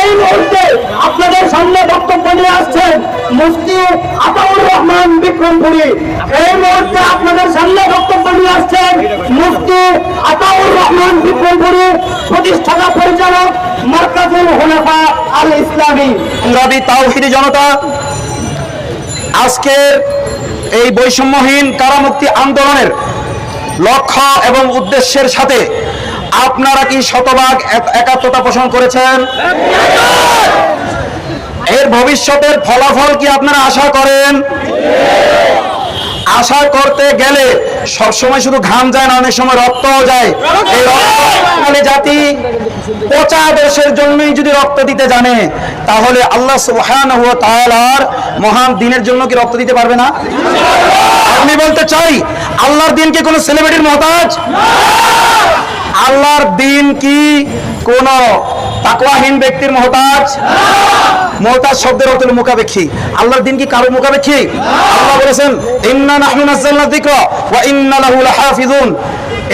এই মুহূর্তে আপনাদের সামনে বক্তব্য নিয়ে আসছেন মুফতি আতাউর রহমান বিক্রমপুরী। এই মুহূর্তে আপনাদের সামনে বক্তব্য নিয়ে আসছেন মুফতি আতাউর রহমান বিক্রমপুরী প্রতিষ্ঠাতা পরিচালক মার্কাজুল হুনাফা আল ইসলামী। সংগ্রামী তাওহিদি জনতা, আজকের এই বৈষম্যহীন কারামুক্তি আন্দোলনের লক্ষ্য এবং উদ্দেশ্যের সাথে আপনারা কি শতভাগ এক- একাত্মতা পোষণ করেছেন? এর ভবিষ্যতের ফলাফল কি আপনারা আশা করেন? আশা করতে গেলে সবসময় শুধু ঘাম যায় না, অনেক সময় রক্তও যায়। এই জাতি পচা দেশের জন্যই যদি রক্ত দিতে জানে, তাহলে আল্লাহ তাআলার মহান দিনের জন্য কি রক্ত দিতে পারবে না? আমি বলতে চাই, আল্লাহর দিন কি কোনো সেলিব্রিটির মহতাজ? আল্লাহর দিন কি কোন তাকওয়াহীন ব্যক্তির মহতাজ? মহতাজ শব্দের অর্থ মুখাপেক্ষী। আল্লাহর দিন কি কারও মুখাপেক্ষী? আল্লাহ বলেছেন, ইন্না নাহনু নাযালনা যিকরা ওয়া ইন্না লাহু লাহাফিজুন।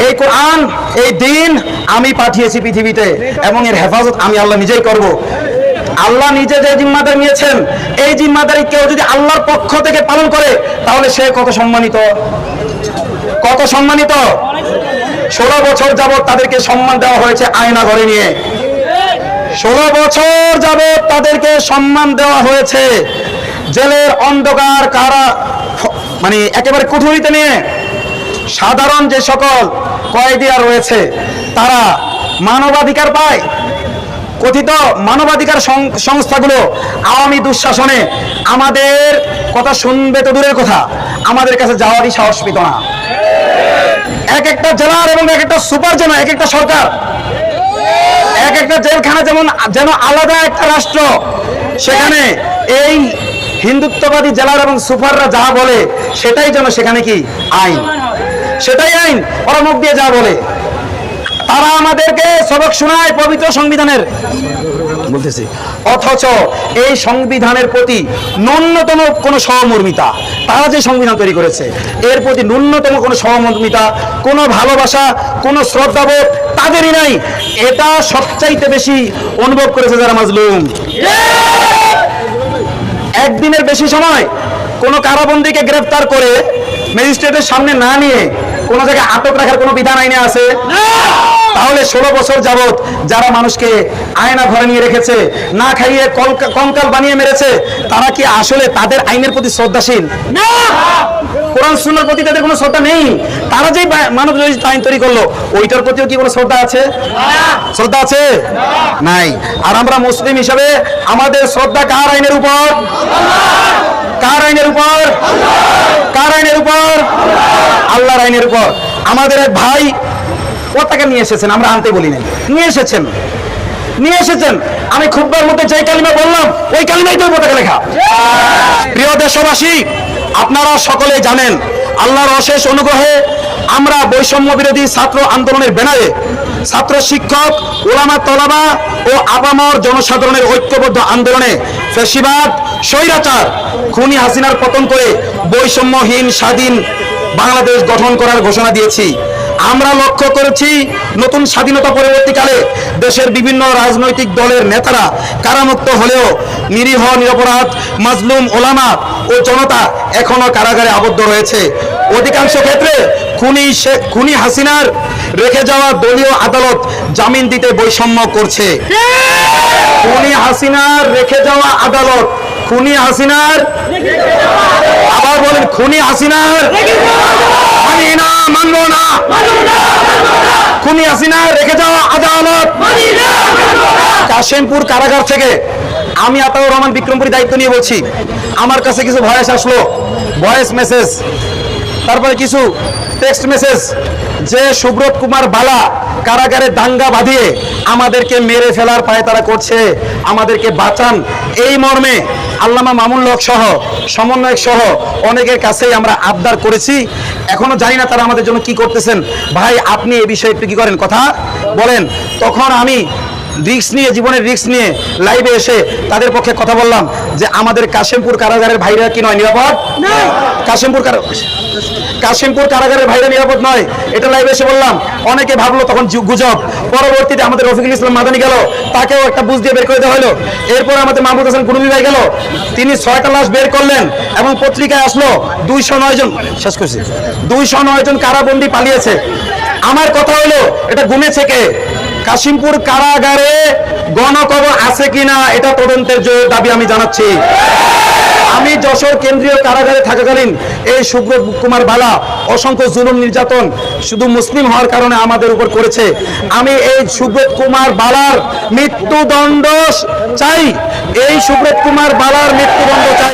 এই কোরআন, এই দিন আমি পাঠিয়েছি পৃথিবীতে এবং এর হেফাজত আমি আল্লাহ নিজেই করব। আল্লাহ নিজে যে জিম্মাদার নিয়েছেন, এই জিম্মাদারি কেউ যদি আল্লাহর পক্ষ থেকে পালন করে, তাহলে সে কত সম্মানিত? কত সম্মানিত? ষোলো বছর যাবৎ তাদেরকে সম্মান দেওয়া হয়েছে আয়না ঘরে নিয়ে। ষোলো বছর যাবৎ তাদেরকে সম্মান দেওয়া হয়েছে। জেলের অন্ধকার কারা মানে একেবারে কুঠুরিতে নিয়ে সাধারণ যে সকল কয়েদিরা রয়েছে, তারা মানবাধিকার পায়। কথিত মানবাধিকার সংস্থাগুলো আওয়ামী দুঃশাসনে আমাদের কথা শুনবে তো দূরের কথা, আমাদের কাছে যাওয়ারই সাহস পেত না। এক একটা জেলার এবং এক একটা সুপার যেন এক একটা সরকার এক একটা জেলখানা যেমন, যেন আলাদা একটা রাষ্ট্র। সেখানে এই হিন্দুত্ববাদী জেলার এবং সুপাররা যা বলে, সেটাই যেন সেখানে কি? আইন। সেটাই আইন, ওরা মুখ দিয়ে যা বলে। তারা আমাদেরকে সবক শোনায় পবিত্র সংবিধানের। বলতেছি। অথচ এই সংবিধানের প্রতি ন্যূনতম কোনো সহমর্মিতা, তারা যে সংবিধান তৈরি করেছে, এর প্রতি ন্যূনতম কোনো সহমর্মিতা, কোনো ভালোবাসা, কোনো শ্রদ্ধাবোধ তাদেরই নাই। এটা সবচাইতে বেশি অনুভব করেছে যারা মাজলুম। একদিনের বেশি সময় কোনো কারাবন্দিকে গ্রেফতার করে ম্যাজিস্ট্রেটের সামনে না নিয়ে কোনো জায়গায় আটক রাখার কোনো বিধান আইনে আছে? তাহলে ষোলো বছর যাবত যারা মানুষকে আয়না ঘরে নিয়ে রেখেছে না খাইয়ে কঙ্কাল বানিয়ে মেরেছে তারা কি আসলে তাদের আইনের প্রতি শ্রদ্ধাশীল? কোরআন সুন্নার প্রতি তাদের কোনো শ্রদ্ধা নেই। তারা যে মানব আইন তৈরি করল ওইটার প্রতিও কি কোনো শ্রদ্ধা আছে? শ্রদ্ধা আছে? নাই। আর আমরা মুসলিম হিসাবে আমাদের শ্রদ্ধা কার আইনের উপর? কার আইনের উপর? কার আইনের উপর? আল্লাহর আইনের উপর। আমাদের এক ভাই পতাকা নিয়ে এসেছেন, আমরা আনতে বলি নাই। নিয়ে এসেছেন। নিয়ে এসেছেন। আমি খুববার মধ্যে যে কালিমা বললাম, ওই কালিমাই তো পতাকা লেখা। প্রিয় দেশবাসী, আপনারা সকলে জানেন, আল্লাহর অশেষ অনুগ্রহে আমরা বৈষম্য বিরোধী ছাত্র আন্দোলনের ব্যানারে ছাত্র শিক্ষক, ওলামা তলাবা ও আপামর জনসাধারণের ঐক্যবদ্ধ আন্দোলনে ফেসিবাদ, স্বৈরাচার, খুনি হাসিনার পতন করে বৈষম্যহীন, স্বাধীন বাংলাদেশ গঠন করার ঘোষণা দিয়েছি। আমরা লক্ষ্য করেছি নতুন স্বাধীনতা পরবর্তীকালে দেশের বিভিন্ন রাজনৈতিক দলের নেতারা কারামুক্ত হলেও নিরীহ, নিরপরাধ, মাজলুম, ওলামা ও জনতা এখনও কারাগারে আবদ্ধ রয়েছে। অধিকাংশ ক্ষেত্রে খুনি খুনি হাসিনার রেখে যাওয়া দলীয় আদালত জামিন দিতে বৈষম্য করছে। খুনি হাসিনার রেখে যাওয়া আদালত খুনি হাসিনার বলেন খুনি হাসিনার। মানি না মানব না। খুনি হাসিনা রেখে যাওয়া আদালত। কাশিমপুর কারাগার থেকে আমি আতাউর রহমান বিক্রমপুরী দায়িত্ব নিয়ে বলছি। আমার কাছে কিছু ভয়েস আসলো। Voice message. তারপরে কিছু টেক্সট মেসেজ যে সুব্রত কুমার বালা কারাগারে দাঙ্গা বাঁধিয়ে আমাদেরকে মেরে ফেলার পায়ে তারা করছে, আমাদেরকে বাঁচান। এই মর্মে আল্লামা মামুন হক সহ, সমন্বয়ক সহ অনেকের কাছেই আমরা আবদার করেছি। এখনও জানি না তারা আমাদের জন্য কি করতেছেন। ভাই, আপনি এই বিষয়ে একটু কি করেন কথা বলেন। তখন আমি রিক্স নিয়ে জীবনের রিক্স নিয়ে লাইভে এসে তাদের পক্ষে কথা বললাম যে আমাদের কাশিমপুর কারাগারের ভাইরা কি নয় নিরাপদ? কাশিমপুর কারা কাশিমপুর কারাগারের ভাইরা নিরাপদ নয় এটা লাইভে এসে বললাম। অনেকে ভাবলো তখন গুজব। পরবর্তীতে আমাদের রফিকুল ইসলাম মাদানি গেল তাকেও একটা বুঝ দিয়ে বের করে দেওয়া হলো। এরপর আমাদের মাহমুদ হাসান কুরুমি ভাই গেল তিনি ছয়টা লাশ বের করলেন এবং পত্রিকায় আসলো দুইশো নয় জন শেষ করছি। দুইশো নয় জন কারাবন্দি পালিয়েছে। আমার কথা হলো এটা গুনেছে কে কাশিমপুর কারাগারে গণকবর আছে কিনা এটা তদন্তের দাবি আমি জানাচ্ছি। আমি যশোর কেন্দ্রীয় কারাগারে থাকাকালীন এই সুব্রত কুমার বালা, অসংখ্য জুলুম নির্যাতন শুধু মুসলিম হওয়ার কারণে আমাদের উপর করেছে। আমি এই সুব্রত কুমার বালার মৃত্যুদণ্ড চাই। এই সুব্রত কুমার বালার মৃত্যুদণ্ড চাই।